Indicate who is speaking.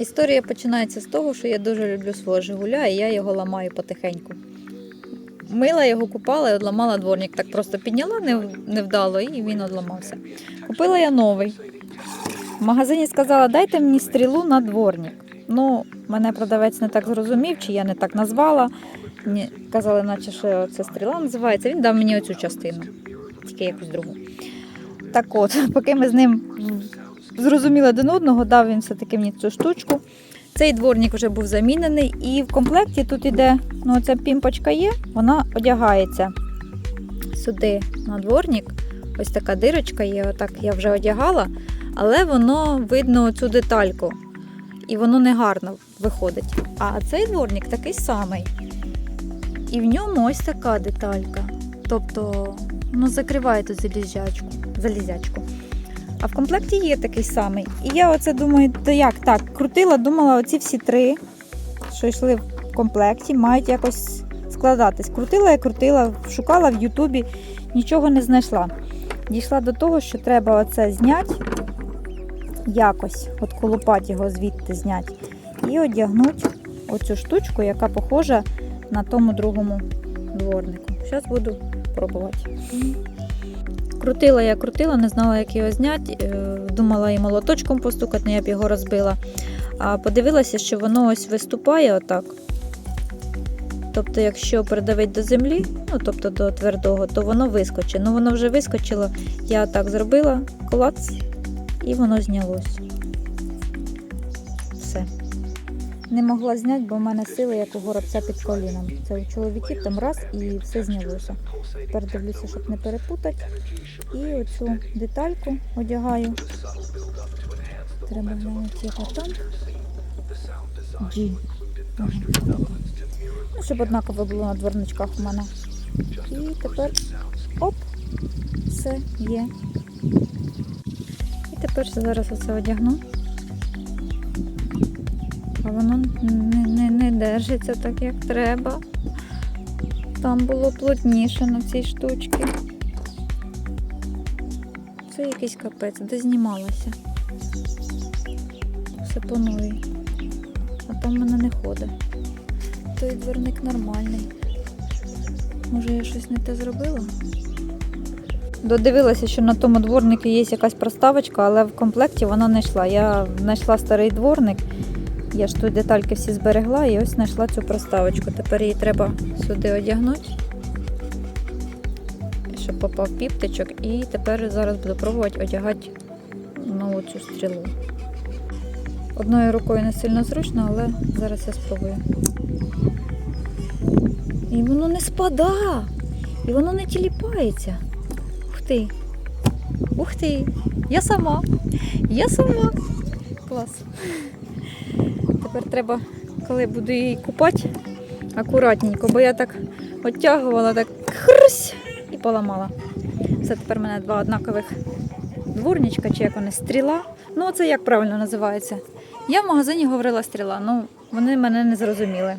Speaker 1: Історія починається з того, що я дуже люблю свого Жигуля, і я його ламаю потихеньку. Мила його купала і одламала дворник. Так просто підняла невдало і він одламався. Купила я новий. В магазині сказала, дайте мені стрілу на дворник. Ну, мене продавець не так зрозумів, чи я не так назвала. Ні, казали, наче що це стріла називається. Він дав мені оцю частину, тільки якусь другу. Так от, поки ми з ним зрозуміли один одного, дав він все-таки мені цю штучку. Цей дворник вже був замінений, і в комплекті тут іде, ну ця пімпочка є, вона одягається сюди на дворник. Ось така дирочка є, отак я вже одягала, але воно видно цю детальку. І воно не гарно виходить. А цей дворник такий самий. І в ньому ось така деталька. Тобто, ну, закриває ту залізячку. залізячку. А в комплекті є такий самий. І я оце думаю, то як так, крутила, думала, оці всі три, що йшли в комплекті, мають якось складатись. Крутила я крутила, шукала в Ютубі, нічого не знайшла. Дійшла до того, що треба оце зняти, якось, от колупати його звідти зняти, і одягнути оцю штучку, яка похожа на тому другому дворнику. Зараз буду пробувати. Крутила я крутила, не знала, як його зняти. е, Думала і молоточком постукати, але я б його розбила. А подивилася, що воно ось виступає отак. Тобто, якщо придавить до землі, ну тобто до твердого, то воно вискочить. Ну воно вже вискочило. Я так зробила, клац, і воно знялось. Не могла зняти, бо в мене сили, як у горобця під коліном. Це у чоловіків там раз і все знялося. Тепер дивлюся, щоб не перепутати. І оцю детальку одягаю. Треба глянути, яка там. G. Ну, щоб однаково було на дворничках у мене. І тепер оп, все є. І тепер зараз оце одягну. А воно не, не, не держиться так, як треба. Там було плотніше на цій штучці. Це якийсь капець, де знімалася. Все новій. А там мене не ходить. Той дверник нормальний. Може я щось не те зробила? Додивилася, що на тому дворнику є якась проставочка, але в комплекті вона не йшла. Я знайшла старий дворник. Я ж тут детальки всі зберегла і ось знайшла цю проставочку. Тепер її треба сюди одягнути, щоб попав піптичок. І тепер зараз буду пробувати одягати нову цю стрілу. Одною рукою не сильно зручно, але зараз я спробую. І воно не спада, і воно не тіліпається. Ух ти! Ух ти! Я сама! Я сама! Клас! Тепер треба, коли буду її купати, акуратненько, бо я так оттягувала, так хрусь і поламала. Все, тепер в мене два однакових дворничка, чи як вони, стріла. Ну, це як правильно називається. Я в магазині говорила стріла, ну вони мене не зрозуміли.